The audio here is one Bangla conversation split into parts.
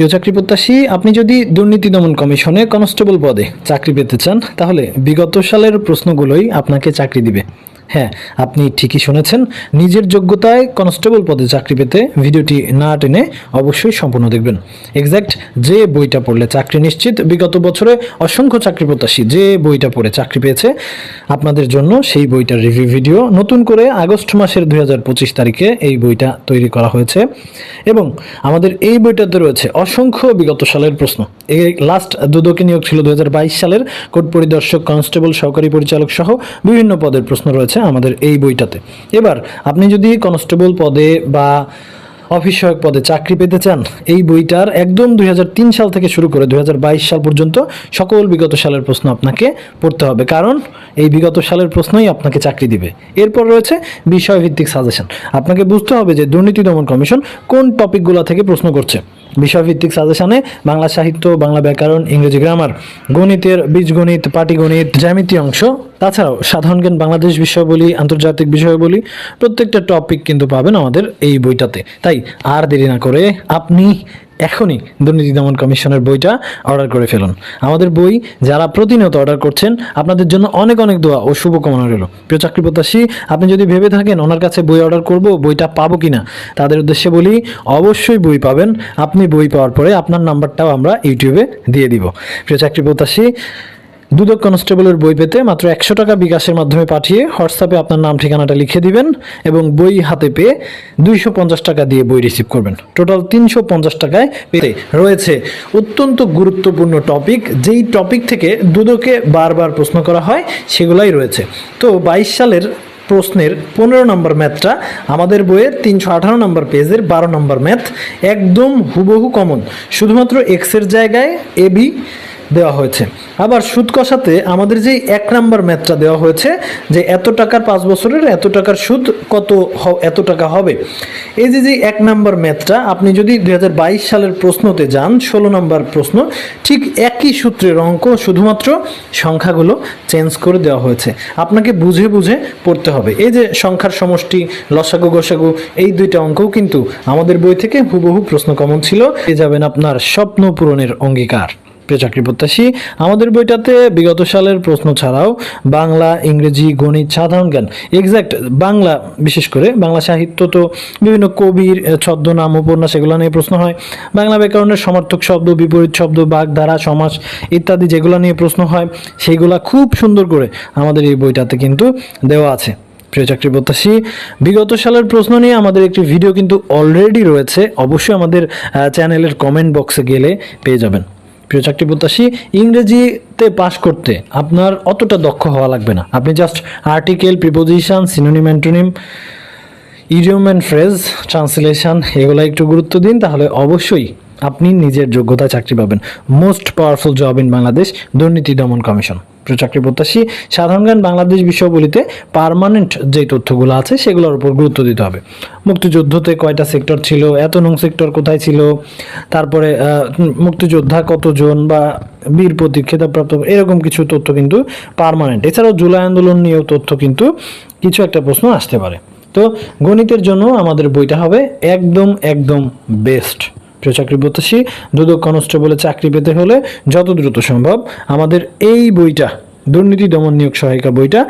প্রিয় চাকরি প্রত্যাশী, আপনি যদি দুর্নীতি দমন কমিশনে কনস্টেবল পদে চাকরি পেতে চান, তাহলে বিগত সালের প্রশ্নগুলোই আপনাকে চাকরি দিবে। হ্যাঁ আপনি ঠিকই শুনেছেন। নিজের যোগ্যতায় কনস্টেবল পদে চাকরি পেতে ভিডিওটি না টেনে অবশ্যই সম্পূর্ণ দেখবেন। এক্স্যাক্ট যে বইটা পড়লে চাকরি নিশ্চিত, বিগত বছরে অসংখ্য চাকরি প্রত্যাশী যে বইটা পড়ে চাকরি পেয়েছে, আপনাদের জন্য সেই বইটার রিভিউ ভিডিও নতুন করে আগস্ট মাসের দুই হাজার পঁচিশ তারিখে এই বইটা তৈরি করা হয়েছে। এবং আমাদের এই বইটাতে রয়েছে অসংখ্য বিগত সালের প্রশ্ন। এই লাস্ট দুদকে নিয়োগ ছিল দুই হাজার বাইশ সালের। কোর্ট পরিদর্শক, কনস্টেবল, সহকারী পরিচালক সহ বিভিন্ন পদের প্রশ্ন রয়েছে। আমাদের এই বইটাতে। এবার, আপনি যদি কনস্টেবল পদে বা অফিস সহায়ক পদে চাকরি পেতে চান, এই বইটার একদম দুই হাজার তিন সাল থেকে শুরু করে দুই সাল পর্যন্ত সকল বিগত সালের প্রশ্ন আপনাকে পড়তে হবে। কারণ, এই বিগত সালের প্রশ্নই আপনাকে চাকরি দিবে। এরপর রয়েছে বিষয়ভিত্তিক সাজেশন। আপনাকে বুঝতে হবে যে দুর্নীতি দমন কমিশন কোন টপিকগুলো থেকে প্রশ্ন করছে। বিষয়ভিত্তিক সাজেশনে বাংলা সাহিত্য, বাংলা ব্যাকরণ, ইংরেজি গ্রামার, গণিতের বীজগণিত, পাটিগণিত, জ্যামিতি অংশ তাছাড়াও সাধারণ জ্ঞান বাংলাদেশ বিষয়াবলী, আন্তর্জাতিক বিষয়াবলী, প্রত্যেকটা টপিক কিন্তু পাবেন আমাদের এই বইটাতে। তাই আর দেরি না করে আপনি এখনই দুর্নীতি দমন কমিশনের বইটা অর্ডার করে ফেলুন। আমাদের বই যারা প্রতিনিয়ত অর্ডার করছেন, আপনাদের জন্য অনেক অনেক দোয়া ও শুভকামনা রইল। প্রিয় চাকরি প্রত্যাশী, আপনি যদি ভেবে থাকেন ওনার কাছে বই অর্ডার করব, বইটা পাবো কিনা, তাদের উদ্দেশ্যে বলি, অবশ্যই বই পাবেন। আপনি বই পাওয়ার পরে আপনার নাম্বারটাও আমরা ইউটিউবে দিয়ে দিব। প্রিয় চাকরি প্রত্যাশী দুদক কনস্টেবলের বই পেতে মাত্র একশো টাকা বিকাশের মাধ্যমে পাঠিয়ে হোয়াটসঅ্যাপে আপনার নাম, ঠিকানাটা লিখে দিবেন এবং বই হাতে পেয়ে দুইশো পঞ্চাশ টাকা দিয়ে বই রিসিভ করবেন। টোটাল তিনশো পঞ্চাশ টাকায় পেতে রয়েছে অত্যন্ত গুরুত্বপূর্ণ টপিক। যেই টপিক থেকে দুদকে বারবার প্রশ্ন করা হয়, সেগুলাই রয়েছে। তো বাইশ সালের প্রশ্নের পনেরো নম্বর ম্যাথটা আমাদের বইয়ের তিনশো আঠারো নম্বর পেজের বারো নম্বর ম্যাথ একদম হুবহু কমন। শুধুমাত্র এক্সের জায়গায় এ বি দেওয়া হয়েছে। আবার সুদ কষাতে আমাদের যে এক নাম্বার ম্যাথটা দেওয়া হয়েছে, যে এত টাকার পাঁচ বছরের এত টাকার সুদ কত এত টাকা হবে? এই যে যে এক নাম্বার ম্যাথটা, আপনি যদি দু হাজার বাইশ সালের প্রশ্নতে যান, ষোলো নাম্বার প্রশ্ন, ঠিক একই সূত্রের অঙ্ক শুধুমাত্র সংখ্যাগুলো চেঞ্জ করে দেওয়া হয়েছে। আপনাকে বুঝে বুঝে পড়তে হবে। এই যে সংখ্যার সমষ্টি, লসাগু, গোসাগু, এই দুইটা অঙ্কও কিন্তু আমাদের বই থেকে হুবহু প্রশ্ন কমন ছিল। পেয়ে যাবেন আপনার স্বপ্ন পূরণের অঙ্গীকার। প্রিয় চাকরি প্রত্যাশী। আমাদের বইটাতে বিগত সালের প্রশ্ন ছাড়াও বাংলা, ইংরেজি, গণিত, সাধারণ জ্ঞান এক্স্যাক্ট বাংলা, বিশেষ করে বাংলা সাহিত্য তো বিভিন্ন কবির ছদ্মনাম উপন্যাস এগুলো নিয়ে প্রশ্ন হয়। বাংলা ব্যাকরণের সমর্থক শব্দ, বিপরীত শব্দ বাগধারা সমাস ইত্যাদি যেগুলো নিয়ে প্রশ্ন হয়, সেইগুলা খুব সুন্দর করে আমাদের এই বইটাতে কিন্তু দেওয়া আছে। প্রিয় চাকরি প্রত্যাশী, বিগত সালের প্রশ্ন নিয়ে আমাদের একটি ভিডিও কিন্তু অলরেডি রয়েছে। অবশ্যই আমাদের চ্যানেলের কমেন্ট বক্সে গেলে পেয়ে যাবেন। প্রিয় চাকরি প্রত্যাশী ইংরেজিতে পাশ করতে আপনার অতটা দক্ষ হওয়া লাগবে না। আপনি just article preposition synonym antonym idiom and phrase translation এগুলো একটু গুরুত্ব দিন, তাহলে অবশ্যই আপনি নিজের যোগ্যতায় চাকরি পাবেন। Most powerful job in Bangladesh দুর্নীতি দমন কমিশন। চাকরি প্রত্যাশী, সাধারণ জ্ঞান বাংলাদেশ বিষয়গুলিতে পারমানেন্ট যে তথ্যগুলো আছে সেগুলোর উপর গুরুত্ব দিতে হবে। মুক্তিযুদ্ধতে কয়টা সেক্টর ছিল, এত নং সেক্টর কোথায় ছিল, তারপরে মুক্তিযোদ্ধা কতজন বা বীর প্রতীক খেতাবপ্রাপ্ত এরকম কিছু তথ্য কিন্তু পারমানেন্ট এছাড়াও জুলাই আন্দোলন নিয়েও তথ্য কিন্তু কিছু একটা প্রশ্ন আসতে পারে। তো গণিতের জন্য আমাদের বইটা হবে একদম একদম বেস্ট প্রিয় চাকরি প্রত্যাশী, দুদক কনস্টেবলে চাকরি পেতে হলে যত দ্রুত সম্ভব আমাদের এই বইটা, দুর্নীতি দমন নিয়োগ সহায়িকা বইটা,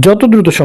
যত দ্রুত সম্ভব